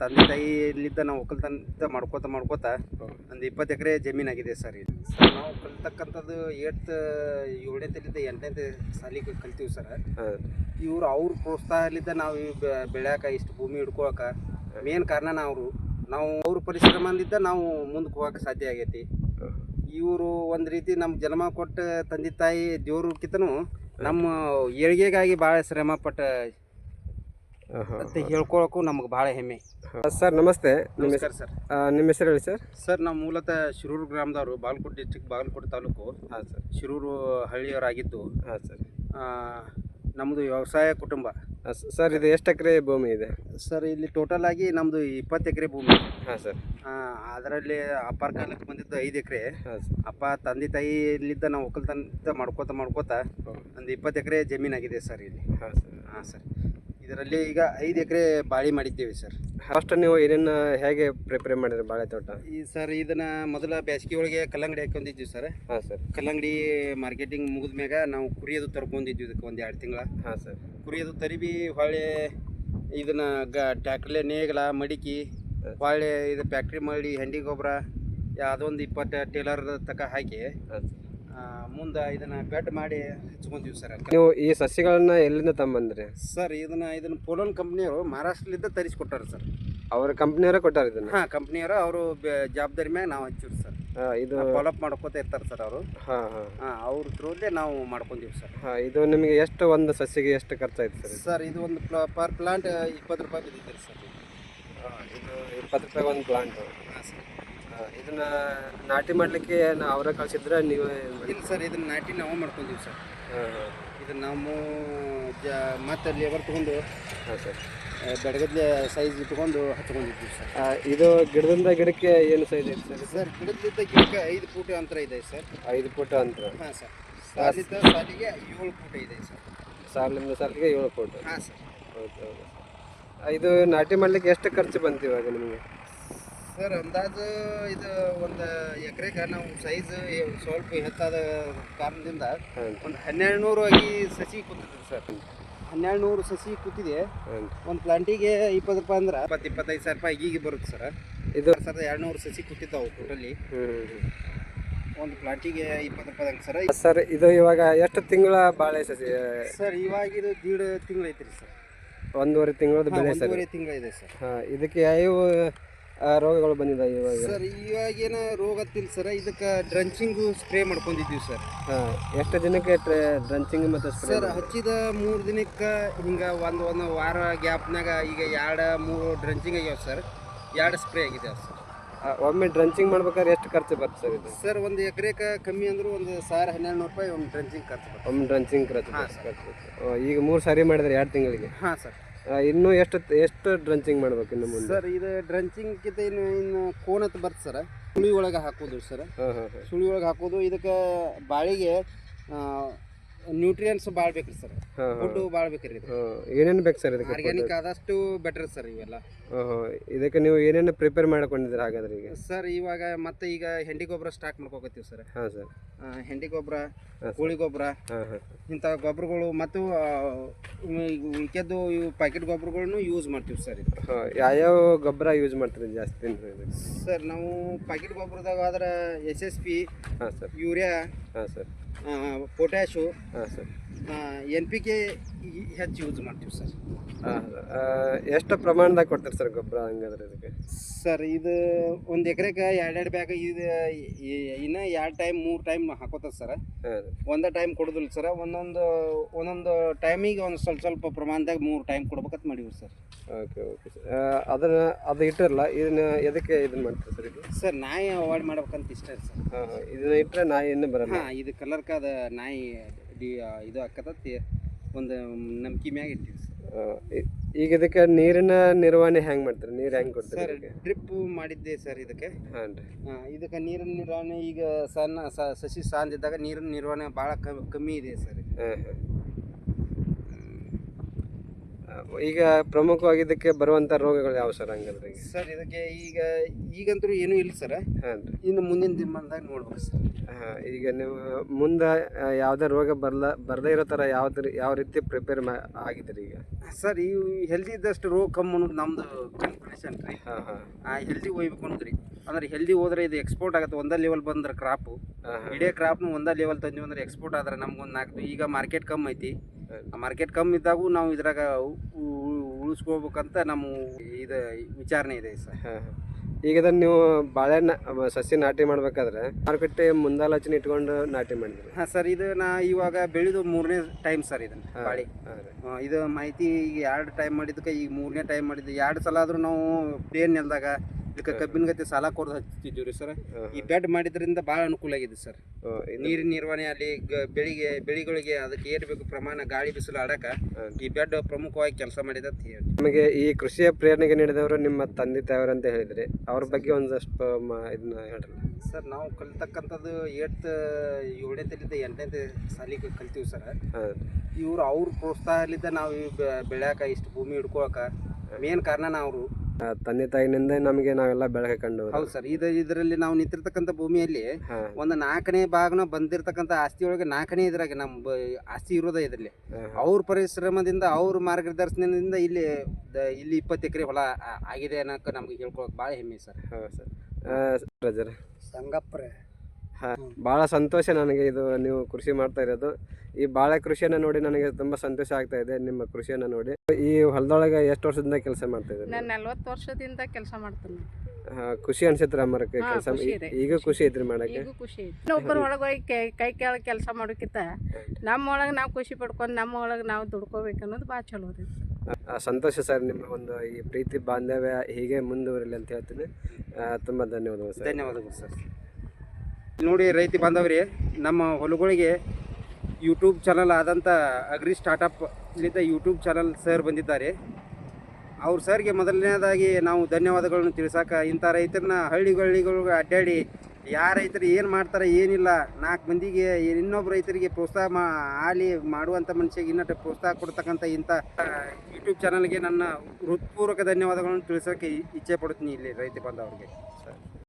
ತಂದೆ ತಾಯಿಲಿದ್ದ ನಾವು ಒಕ್ಕಲ್ತನ ಮಾಡ್ಕೋತ ಮಾಡ್ಕೋತ ಒಂದು ಇಪ್ಪತ್ತು ಎಕರೆ ಜಮೀನಾಗಿದೆ ಸರ್ ಇದು ಸರ್, ನಾವು ಕಲ್ತಕ್ಕಂಥದ್ದು ಏಟ್, ಏಳನೇ ತಲಿದ್ದ ಎಂಟನೇ ಸಾಲಿಗೆ ಕಲ್ತೀವಿ ಸರ್. ಇವ್ರು ಅವ್ರ ಪ್ರೋತ್ಸಾಹಲಿದ್ದ ನಾವು ಬೆಳೆಯಕ ಇಷ್ಟು ಭೂಮಿ ಹಿಡ್ಕೊಳಕ ಮೇನ್ ಕಾರಣ ನಾವು ನಾವು ಅವ್ರ ಪರಿಶ್ರಮದಿಂದ ನಾವು ಮುಂದಕ್ಕೆ ಹೋಗಕ್ಕೆ ಸಾಧ್ಯ ಆಗೈತಿ. ಇವರು ಒಂದು ರೀತಿ ನಮ್ಮ ಜನ್ಮ ಕೊಟ್ಟ ತಂದೆ ತಾಯಿ ದೇವ್ರಕ್ಕಿಂತನೂ ನಮ್ಮ ಏಳಿಗೆಗಾಗಿ ಭಾಳ ಶ್ರಮ ಪಟ್ಟ ಅಂತ ಹೇಳ್ಕೊಳಕ್ಕೂ ನಮ್ಗೆ ಭಾಳ ಹೆಮ್ಮೆ. ಸರ್ ನಮಸ್ತೆ. ನಿಮ್ಮ ನಮಸ್ಕಾರ ಸರ್. ನಿಮ್ಮ ಹೆಸರು ಹೇಳಿ ಸರ್? ಸರ್ ನಾವು ಮೂಲತಃ ಶಿರೂರು ಗ್ರಾಮದವರು ಬಾಗಲಕೋಟೆ ಡಿಸ್ಟಿಕ್ ಬಾಗಲಕೋಟೆ ತಾಲೂಕು. ಹಾಂ ಸರ್. ಶಿರೂರು ಹಳ್ಳಿಯವರಾಗಿದ್ದು. ಹಾಂ ಸರ್. ನಮ್ಮದು ವ್ಯವಸಾಯ ಕುಟುಂಬ. ಸರ್ ಇದು ಎಷ್ಟು ಎಕರೆ ಭೂಮಿ ಇದೆ? ಸರ್ ಇಲ್ಲಿ ಟೋಟಲ್ ಆಗಿ ನಮ್ಮದು ಇಪ್ಪತ್ತು ಎಕರೆ ಭೂಮಿ. ಹಾಂ ಸರ್. ಅದರಲ್ಲಿ ಅಪ್ಪಾರ ಕಾಲಕ್ಕೆ ಬಂದಿದ್ದು ಐದು ಎಕರೆ. ಹಾಂ ಸರ್. ಅಪ್ಪ ತಂದೆ ತಾಯಿಲಿದ್ದ ನಾವು ಒಕ್ಕಲ್ತನ ಮಾಡ್ಕೋತ ಮಾಡ್ಕೋತ ಒಂದು ಇಪ್ಪತ್ತು ಎಕರೆ ಜಮೀನಾಗಿದೆ ಸರ್ ಇಲ್ಲಿ. ಹಾಂ ಸರ್. ಹಾಂ ಸರ್. ಇದರಲ್ಲಿ ಈಗ ಐದು ಎಕರೆ ಬಾಳೆ ಮಾಡಿದ್ದೇವೆ ಸರ್. ಫಸ್ಟ್ ನೀವು ಏನೇನು ಹೇಗೆ ಪ್ರಿಪೇರ್ ಮಾಡಿದ್ರೆ ಬಾಳೆ ತೋಟ? ಈ ಸರ್ ಇದನ್ನ ಮೊದಲ ಬೇಸಿಗೆ ಒಳಗೆ ಕಲ್ಲಂಗಡಿ ಹಾಕೊಂಡಿದ್ವಿ ಸರ್. ಹಾಂ ಸರ್. ಕಲ್ಲಂಗಡಿ ಮಾರ್ಕೆಟಿಂಗ್ ಮುಗಿದ ಮ್ಯಾಗ ನಾವು ಕುರಿಯೋದು ತರ್ಕೊಂಡಿದ್ವಿ ಇದಕ್ಕೆ ಒಂದು ಎರಡು ತಿಂಗಳ. ಹಾಂ ಸರ್. ಕುರಿಯೋದು ತರಿಬಿ ಹೊಳೆ ಇದನ್ನ ಗ ಟ್ಯಾಕ್ಟ್ರಲೆ ನೇಗಲ ಮಡಿಕೆ ಹೊಳೆ ಇದು ಫ್ಯಾಕ್ಟ್ರಿ ಮಾಡಿ ಹೆಂಡಿ ಗೊಬ್ಬರ ಅದೊಂದು ಇಪ್ಪತ್ತು ಟೇಲರ್ ತಕ ಹಾಕಿ ಮುಂದೆ ಇದನ್ನ ಬೆಡ್ ಮಾಡಿ ಹಚ್ಕೊಂತೀವಿ ಸರ್ ನೀವು ಈ ಸಸ್ಯಗಳನ್ನ ಎಲ್ಲಿಂದ ತಂಬಂದ್ರಿ ಸರ್ ಇದನ್ನ ಇದನ್ನ ಪೋಲೋನ್ ಕಂಪ್ನಿಯವರು ಮಹಾರಾಷ್ಟ್ರಲಿದ್ದ ತರಿಸ್ಕೊಟ್ಟಾರ ಸರ್. ಅವ್ರ ಕಂಪ್ನಿಯವರೇ ಕೊಟ್ಟಾರ ಇದನ್ನ? ಹಾಂ ಕಂಪ್ನಿಯವರು ಅವರು ಜವಾಬ್ದಾರಿ ಮ್ಯಾಗ ನಾವು ಹಚ್ಚಿವ್ರಿ ಸರ್. ಇದು ಫಾಲೋಅಪ್ ಮಾಡ್ಕೋತ ಇರ್ತಾರೆ ಸರ್ ಅವರು. ಹಾಂ ಹಾಂ. ಅವ್ರ ಥ್ರೂಲ್ಲೇ ನಾವು ಮಾಡ್ಕೊಂತೀವಿ ಸರ್. ಹಾಂ ಇದು ನಿಮಗೆ ಎಷ್ಟು ಒಂದು ಸಸಿಗೆ ಎಷ್ಟು ಖರ್ಚಾಯ್ತು ಸರ್ ಸರ್ ಇದು ಒಂದು ಪರ್ ಪ್ಲಾಂಟ್ ಇಪ್ಪತ್ತು ರೂಪಾಯಿ ಬಿದ್ದಿದ್ದೀರಿ ಸರ್. ಇದು ಇಪ್ಪತ್ತು ರೂಪಾಯಿ ಒಂದು ಪ್ಲಾಂಟ್ ಹಾಂ ಸರ್. ಇದನ್ನ ನಾಟಿ ಮಾಡಲಿಕ್ಕೆ ಅವರ ಕಳಿಸಿದ್ರೆ ನೀವು ಇಲ್ಲ ಸರ್ ಇದನ್ನ ನಾಟಿ ನಾವು ಮಾಡ್ಕೊಂತೀವಿ ಸರ್. ಇದು ಇದನ್ನ ನಾವು ಜ ಮತ್ತೆ ಲೇಬರ್ ತೊಗೊಂಡು ಹಾಂ ಸರ್. ಬೆಡಗದ್ಲೆ ಸೈಜ್ ಇಟ್ಕೊಂಡು ಹಚ್ಕೊಂಡಿದ್ವಿ ಸರ್. ಇದು ಗಿಡದಿಂದ ಗಿಡಕ್ಕೆ ಏನು ಸೈಜ್ ಐತೆ ಸರ್? ಸರ್ ಗಿಡದಿಂದ ಗಿಡಕ್ಕೆ ಐದು ಫೂಟ್ ಅಂತರ ಇದೆ ಸರ್. ಐದು ಫೂಟ್ ಅಂತರ. ಹಾಂ ಸರ್. ಸಾಲಿಂದ ಸಾಲಿಗೆ ಏಳು ಫೂಟ್ ಇದೆ ಸರ್. ಸಾಲಿಂದ ಸಾಲಿಗೆ ಏಳು ಫೂಟ್. ಹಾಂ ಸರ್. ಓಕೆ ಓಕೆ ಇದು ನಾಟಿ ಮಾಡ್ಲಿಕ್ಕೆ ಎಷ್ಟು ಖರ್ಚು ಬಂತು ಇವಾಗ ನಿಮಗೆ? ಸರ್ ಅಂದಾಜು ಇದು ಒಂದು ಎಕರೆಗೆ ನಾವು ಸೈಜ್ ಸ್ವಲ್ಪ ಹೆಚ್ಚಾದ ಕಾರಣದಿಂದ ಒಂದು ಹನ್ನೆರಡು ನೂರು ಆಗಿ ಸಸಿ ಕೂತಿದೆ ಸರ್. ಹನ್ನೆರಡು ನೂರು ಸಸಿ ಕೂತಿದೆ. ಒಂದು ಪ್ಲಾಂಟಿಗೆ ಇಪ್ಪತ್ತು ರೂಪಾಯಿ ಅಂದ್ರೆ ಇಪ್ಪತ್ತು ಇಪ್ಪತ್ತೈದು ಸಾವಿರ ರೂಪಾಯಿ ಈಗ ಬರುತ್ತೆ ಸರ್. ಇದು ಸರ್ ಎರಡು ನೂರು ಸಸಿ ಕೂತಿದ್ದಾವೆ ಟೋಟಲಿ ಒಂದು ಪ್ಲಾಂಟಿಗೆ ಇಪ್ಪತ್ತು ರೂಪಾಯಿ ಹಂಗೆ ಸರ್. ಸರ್ ಇದು ಇವಾಗ ಎಷ್ಟು ತಿಂಗಳ ಬಾಳೆ ಸಸಿ? ಸರ್ ಇವಾಗ ಇದು ದೀಡ್ ತಿಂಗಳು ಐತ್ರಿ ಸರ್. ಒಂದೂವರೆ ತಿಂಗಳದ ಬೆಳೆ ಸರ್. ಒಂದೂವರೆ ತಿಂಗಳಿದೆ ಸರ್. ಹಾಂ ಇದಕ್ಕೆ ಯಾವ ರೋಗಗಳು ಬಂದಿದೆ ಇವಾಗ. ಸರ್ ಇವಾಗೇನ ರೋಗ ಹತ್ತಿಲ್ಲ ಸರ್. ಇದಕ್ಕೆ ಡ್ರಂಚಿಂಗು ಸ್ಪ್ರೇ ಮಾಡ್ಕೊಂಡಿದ್ದೀವಿ ಸರ್. ಹಾಂ ಎಷ್ಟು ದಿನಕ್ಕೆ ಡ್ರಂಚಿಂಗ್ ಮತ್ತು ಸ್ಪ್ರೇ ಸರ್ ಹಚ್ಚಿದ ಮೂರು ದಿನಕ್ಕೆ ಹಿಂಗೆ ಒಂದು ಒಂದು ವಾರ ಗ್ಯಾಪ್ನಾಗ ಈಗ ಎರಡು ಮೂರು ಡ್ರಂಚಿಂಗ್ ಆಗ್ಯಾವ ಸರ್. ಎರಡು ಸ್ಪ್ರೇ ಆಗಿದೆ ಸರ್. ಒಮ್ಮೆ ಡ್ರಂಚಿಂಗ್ ಮಾಡ್ಬೇಕಾದ್ರೆ ಎಷ್ಟು ಖರ್ಚು ಬರ್ತದೆ ಸರ್ ಇದು? ಸರ್ ಒಂದು ಎಕರೆಗೆ ಕಮ್ಮಿ ಅಂದರೂ ಒಂದು ಸಾವಿರ ಹನ್ನೆರಡು ನೂರು ರೂಪಾಯಿ ಒಂದು ಡ್ರಂಚಿಂಗ್ ಖರ್ಚು ಬರ್ತದೆ. ಒಮ್ಮೆ ಡ್ರಂಚಿಂಗ್ ಖರ್ಚು ಈಗ ಮೂರು ಸಾರಿ ಮಾಡಿದ್ರೆ ಎರಡು ತಿಂಗಳಿಗೆ? ಹಾಂ ಸರ್. ಇನ್ನೂ ಎಷ್ಟು ಎಷ್ಟು ಡ್ರಂಚಿಂಗ್ ಮಾಡ್ಬೇಕು ಇನ್ನು ಮುಂದೆ? ಸರ್ ಇದು ಡ್ರಂಚಿಂಗ್ಕಿಂತ ಇನ್ನು ಇನ್ನು ಅಂತ ಬರ್ತ ಸರ್. ಸುಳಿ ಒಳಗೆ ಹಾಕೋದು ಸರ್. ಹಾಂ ಹಾಂ ಹಾಂ. ಸುಳಿ ಒಳಗೆ ಹಾಕೋದು. ಇದಕ್ಕೆ ಬಾಳಿಗೆ ನ್ಯೂಟ್ರಿಯನ್ಸ್ ಭಾಳ ಬೇಕ್ರಿ ಸರ್ ಫುಡ್ ಭಾಳ ಬೇಕ್ರಿ ಇದು ಏನೇನು ಬೇಕು ಸರ್ ಇದಕ್ಕೆ ಆರ್ಗ್ಯಾನಿಕ್ ಆದಷ್ಟು ಬೆಟರ್ ಸರ್ ಇವೆಲ್ಲ. ಇದಕ್ಕೆ ನೀವು ಏನೇನು ಪ್ರಿಪೇರ್ ಮಾಡ್ಕೊಂಡಿದ್ದೀರಾ ಹಾಗಾದ್ರೆ ಈಗ? ಸರ್ ಇವಾಗ ಮತ್ತೆ ಈಗ ಹೆಂಡಿ ಗೊಬ್ಬರ ಸ್ಟಾಕ್ ಮಾಡ್ಕೋಕತ್ತೀವಿ ಸರ್ ಹಾಂ ಸರ್ ಹೆಂಡಿ ಗೊಬ್ಬರ ಕೋಳಿ ಗೊಬ್ಬರ ಇಂಥ ಗೊಬ್ಬರಗಳು ಮತ್ತು ಉಳಿಕೆದ್ದು ಇವು ಪ್ಯಾಕೆಟ್ ಗೊಬ್ಬರಗಳನ್ನು ಯೂಸ್ ಮಾಡ್ತೀವಿ ಸರ್ ಇದು ಯಾವ್ಯಾವ ಗೊಬ್ಬರ ಯೂಸ್ ಮಾಡ್ತೀರಿ ಜಾಸ್ತಿ ಸರ್ ನಾವು ಪ್ಯಾಕೆಟ್ ಗೊಬ್ಬರದಾಗ ಆದ್ರೆ ಎಸ್ ಎಸ್ ಪಿ ಹಾಂ ಸರ್ ಯೂರಿಯಾ ಹಾಂ ಸರ್ ಪೊಟ್ಯಾಶು ಹಾಂ ಸರ್. ಎನ್ ಪಿ ಕೆ ಹೆಚ್ಚು ಯೂಸ್ ಮಾಡ್ತೀವಿ ಸರ್. ಎಷ್ಟು ಪ್ರಮಾಣದಾಗ ಕೊಡ್ತೀರಿ ಸರ್ ಗೊಬ್ಬರ ಹಂಗಾದ್ರೆ ಇದಕ್ಕೆ? ಸರ್ ಇದು ಒಂದು ಎಕರೆಗೆ ಎರಡೆರಡು ಬ್ಯಾಗ್ ಇದು ಇನ್ನು ಎರಡು ಟೈಮ್ ಮೂರು ಟೈಮ್ ಹಾಕೋತದ ಸರ್. ಒಂದೇ ಟೈಮ್ ಕೊಡೋದಿಲ್ಲ ಸರ್. ಒಂದೊಂದು ಒಂದೊಂದು ಟೈಮಿಗೆ ಒಂದು ಸ್ವಲ್ಪ ಸ್ವಲ್ಪ ಪ್ರಮಾಣದಾಗ ಮೂರು ಟೈಮ್ ಕೊಡ್ಬೇಕಂತ ಮಾಡೀವಿ ಸರ್. Okay okay sir. ಅದನ್ನು ಅದು ಇಟ್ಟಿರಲ್ಲ ಇದನ್ನ ಎದಕ್ಕೆ ಇದನ್ನ ಮಾಡ್ತೀರಿ ಸರ್ ಇದು? ಸರ್ ನಾಯಿ ಅವಾಯ್ಡ್ ಮಾಡ್ಬೇಕಂತ ಇಷ್ಟ ಸರ್. ಇದನ್ನ ಇಟ್ಟರೆ ನಾಯಿ ಇನ್ನೂ ಬರಲ್ಲ? ಹಾಂ ಇದು ಕಲರ್ಗೆ ಅದು ನಾಯಿ. ಡಿ ಇದು ಹಾಕತತ್ತಿ ಒಂದು ನಂಬಿಕೆ ಮ್ಯಾಗ ಇಟ್ಟಿವಿ ಸರ್. ಈಗ ಇದಕ್ಕೆ ನೀರಿನ ನಿರ್ವಹಣೆ ಹೆಂಗೆ ಮಾಡ್ತಾರೆ? ನೀರು ಹೆಂಗೆ ಕೊಡ್ತಾರೆ ಸರ್ ಡ್ರಿಪ್ ಮಾಡಿದ್ದೆ ಸರ್ ಇದಕ್ಕೆ. ಹಾಂ ರೀ. ಇದಕ್ಕೆ ನೀರಿನ ನಿರ್ವಹಣೆ ಈಗ ಸಣ್ಣ ಸಸಿ ಸಾಂದಿದ್ದಾಗ ನೀರಿನ ನಿರ್ವಹಣೆ ಭಾಳ ಕಮ್ಮಿ ಇದೆ ಸರ್. ಹಾಂ ಹಾಂ. ಈಗ ಪ್ರಮುಖವಾಗಿ ಇದಕ್ಕೆ ಬರುವಂಥ ರೋಗಗಳು ಯಾವ ಸರ್ ಹಂಗಂದ್ರೆ ಈಗ? ಸರ್ ಇದಕ್ಕೆ ಈಗ ಈಗಂತೂ ಏನೂ ಇಲ್ಲ ಸರ್. ಹಾಂ ರೀ. ಇನ್ನು ಮುಂದಿನ ದಿನಮಾನದಾಗ ನೋಡ್ಬೇಕು ಸರ್. ಹಾಂ ಈಗ ನೀವು ಮುಂದೆ ಯಾವುದೇ ರೋಗ ಬರಲ ಬರದೇ ಇರೋ ಥರ ಯಾವ್ದು ಯಾವ ರೀತಿ ಪ್ರಿಪೇರ್ ಮಾ ಆಗಿದ್ರಿ ಈಗ? ಸರ್ ಈ ಹೆಲ್ದಿ ಇದ್ದಷ್ಟು ರೋಗ ಕಮ್ಮಿ ಅನ್ನೋದು ನಮ್ದು ಕಾಂಪಿಟೇಷನ್ ರೀ. ಹಾಂ ಹಾಂ. ಹೆಲ್ದಿ ಒಯ್ಬೇಕು ಅಂದ್ರಿ ಅಂದ್ರೆ ಹೆಲ್ದಿ ಹೋದ್ರೆ ಇದು ಎಕ್ಸ್ಪೋರ್ಟ್ ಆಗುತ್ತೆ ಒಂದೇ ಲೆವೆಲ್ ಬಂದ್ರೆ ಕ್ರಾಪು ಇಡೇ ಕ್ರಾಪ್ನು ಒಂದೇ ಲೆವೆಲ್ ತಂದ್ವಿ ಅಂದ್ರೆ ಎಕ್ಸ್ಪೋರ್ಟ್ ಆದ್ರೆ ನಮ್ಗೊಂದು ನಾಲ್ಕು ಈಗ ಮಾರ್ಕೆಟ್ ಕಮ್ಮಿ ಐತಿ. ಮಾರ್ಕೆಟ್ ಕಮ್ಮಿ ಇದ್ದಾಗೂ ನಾವು ಇದ್ರಾಗ ಉಳಿಸ್ಕೋಬೇಕಂತ ನಮ್ಮ ಇದು ವಿಚಾರಣೆ ಇದೆ ಸರ್ ಈಗ ಅದನ್ನು ನೀವು ಬಾಳೆಹಣ್ಣು ಸಸಿ ನಾಟಿ ಮಾಡಬೇಕಾದ್ರೆ ಮಾರುಕಟ್ಟೆ ಮುಂದಾಲೋಚನೆ ಇಟ್ಕೊಂಡು ನಾಟಿ ಮಾಡಿದ್ರಿ? ಹಾಂ ಸರ್ ಇದು ನಾ ಇವಾಗ ಬೆಳೆದು ಮೂರನೇ ಟೈಮ್ ಸರ್ ಇದನ್ನು ಬಾಳೆ. ಇದು ಮಾಹಿತಿ ಈಗ ಎರಡು ಟೈಮ್ ಮಾಡಿದ್ದಕ್ಕೆ ಈಗ ಮೂರನೇ ಟೈಮ್ ಮಾಡಿದ್ದು. ಎರಡು ಸಲ ಆದರೂ ನಾವು ಪ್ಲೇನ್ ನೆಲದಾಗ ಇದಕ್ಕೆ ಕಬ್ಬಿನ ಗತಿ ಸಾಲ ಕೊರ್ದು ಹಚ್ತಿದ್ದೀವಿ ರೀ ಸರ್ ಈ ಬೆಡ್ ಮಾಡಿದ್ರಿಂದ ಭಾಳ ಅನುಕೂಲ ಆಗಿದೆ ಸರ್. ನೀರಿನ ನಿರ್ವಹಣೆ ಅಲ್ಲಿ ಬೆಳಿಗ್ಗೆ ಬೆಳೆಗಳಿಗೆ ಅದಕ್ಕೆ ಏರ್ಬೇಕು ಪ್ರಮಾಣ ಗಾಳಿ ಬಿಸಿಲು ಆಡಕ ಈ ಬೆಡ್ ಪ್ರಮುಖವಾಗಿ ಕೆಲಸ ಮಾಡಿದೆ ಅಂತ ಹೇಳಿ ನಮಗೆ ಈ ಕೃಷಿಯ ಪ್ರೇರಣೆಗೆ ನೀಡಿದವರು ನಿಮ್ಮ ತಂದೆ ತಾಯವರು ಅಂತ ಹೇಳಿದ್ರಿ. ಅವ್ರ ಬಗ್ಗೆ ಒಂದಷ್ಟು ಇದನ್ನ ಹೇಳ್ರಿ. ಸರ್ ನಾವು ಕಲಿತಕ್ಕಂಥದ್ದು ಏಟ್ ಏಳನೇ ತಲಿಂದ ಎಂಟನೇ ಸಾಲಿಗೆ ಕಲ್ತೀವಿ ಸರ್. ಇವರು ಅವ್ರ ಪ್ರೋತ್ಸಾಹಲಿದ್ದ ನಾವು ಈ ಬೆಳ್ಯಾಕ ಇಷ್ಟು ಭೂಮಿ ಹಿಡ್ಕೊಳಕ ಮೇನ್ ಕಾರಣ ಅವರು ತಂದೆ ತಾಯಿನಿಂದ ನಮಗೆ ನಾವೆಲ್ಲ ಬೆಳಕಂಡು ಕಂಡು ಹೌದು ಸರ್. ಇದು ಇದರಲ್ಲಿ ನಾವು ನಿಂತಿರ್ತಕ್ಕಂಥ ಭೂಮಿಯಲ್ಲಿ ಒಂದು ನಾಲ್ಕನೇ ಭಾಗನ ಬಂದಿರತಕ್ಕಂಥ ಆಸ್ತಿ ಒಳಗೆ ನಾಲ್ಕನೇ ಇದ್ರಾಗ ನಮ್ಮ ಬ- ಆಸ್ತಿ ಇರೋದೇ ಇದರಲ್ಲಿ. ಹಾಂ ಅವ್ರ ಪರಿಶ್ರಮದಿಂದ ಅವ್ರ ಮಾರ್ಗದರ್ಶನದಿಂದ ಇಲ್ಲಿ ದ- ಇಲ್ಲಿ ಇಪ್ಪತ್ತು ಎಕರೆ ಹೊಲ ಆಗಿದೆ ಅನ್ನೋಕೆ ನಮ್ಗೆ ಹೇಳ್ಕೊಳಕ್ ಭಾಳ ಹೆಮ್ಮೆ ಸರ್. ಹೌದು ಸರ್. ಸಂಗಪ್ಪರೇ ಸಂಗಪ್ರೆ. ಹಾಂ. ಭಾಳ ಸಂತೋಷ ನನಗೆ ಇದು ನೀವು ಕೃಷಿ ಮಾಡ್ತಾ ಇರೋದು. ಈ ಬಾಳೆ ಕೃಷಿಯನ್ನು ನೋಡಿ ನನಗೆ ತುಂಬ ಸಂತೋಷ ಆಗ್ತಾ ಇದೆ ನಿಮ್ಮ ಕೃಷಿಯನ್ನು ನೋಡಿ. ಈ ಹೊಲದೊಳಗೆ ಎಷ್ಟು ವರ್ಷದಿಂದ ಕೆಲಸ ಮಾಡ್ತಾ ಇದ್ದೀರಿ? ನಾನು ನಲ್ವತ್ತು ವರ್ಷದಿಂದ ಕೆಲಸ ಮಾಡ್ತೀನಿ ಹಾಂ ಖುಷಿ ಅನ್ಸುತ್ತೆ ಅಮ್ಮರಕ್ಕೆ ಕೆಲಸ? ಈಗ ಖುಷಿ ಐತ್ರಿ ಮಾಡಕ್ಕೆ ಈಗೂ ಖುಷಿ ಐತಿ ಇನ್ನೊಬ್ಬರ ಒಳಗೆ ಹೋಗಿ ಕೈ ಕೈ ಕೆಳಗೆ ಕೆಲಸ ಮಾಡೋಕ್ಕಿಂತ ನಮ್ಮ ಒಳಗೆ ನಾವು ಖುಷಿ ಪಡ್ಕೊಂಡು ನಮ್ಮ ಒಳಗೆ ನಾವು ದುಡ್ಕೋಬೇಕು ಅನ್ನೋದು ಭಾಳ ಚಲೋ ರೀ ಸಂತೋಷ ಸರ್ ನಿಮ್ಮ ಒಂದು ಈ ಪ್ರೀತಿ ಬಾಂಧವ್ಯ ಹೀಗೆ ಮುಂದುವರಿಲಿ ಅಂತ ಹೇಳ್ತೀನಿ. ತುಂಬ ಧನ್ಯವಾದಗಳು ಸರ್. ಧನ್ಯವಾದಗಳು ಸರ್. ನೋಡಿ ರೈತ ಬಾಂಧವ್ರಿ, ನಮ್ಮ ಹೊಲಗಳಿಗೆ ಯೂಟ್ಯೂಬ್ ಚಾನಲ್ ಆದಂಥ ಅಗ್ರಿ ಸ್ಟಾರ್ಟಪ್ ಇಲ್ಲಿದ್ದ ಯೂಟ್ಯೂಬ್ ಚಾನಲ್ ಸರ್ ಬಂದಿದ್ದಾರೆ. ಅವ್ರ ಸರ್ಗೆ ಮೊದಲನೇದಾಗಿ ನಾವು ಧನ್ಯವಾದಗಳನ್ನು ತಿಳಿಸಾಕ ಇಂಥ ರೈತರನ್ನ ಹಳ್ಳಿಗಳಿಗಳಿಗೆ ಅಡ್ಡಾಡಿ, ಯಾವ ರೈತರು ಏನು ಮಾಡ್ತಾರೆ ಏನಿಲ್ಲ, ನಾಲ್ಕು ಮಂದಿಗೆ ಇನ್ನೊಬ್ಬ ರೈತರಿಗೆ ಪ್ರೋತ್ಸಾಹ ಮಾ ಆಲಿ ಮಾಡುವಂಥ ಮನುಷ್ಯಗೆ ಇನ್ನಷ್ಟು ಪ್ರೋತ್ಸಾಹ ಕೊಡ್ತಕ್ಕಂಥ ಇಂಥ ಯೂಟ್ಯೂಬ್ ಚಾನಲ್ಗೆ ನನ್ನ ಹೃತ್ಪೂರ್ವಕ ಧನ್ಯವಾದಗಳನ್ನು ತಿಳಿಸೋಕೆ ಇಚ್ಛೆ ಪಡ್ತೀನಿ ಇಲ್ಲಿ ರೈತ ಬಾಂಧವರಿಗೆ.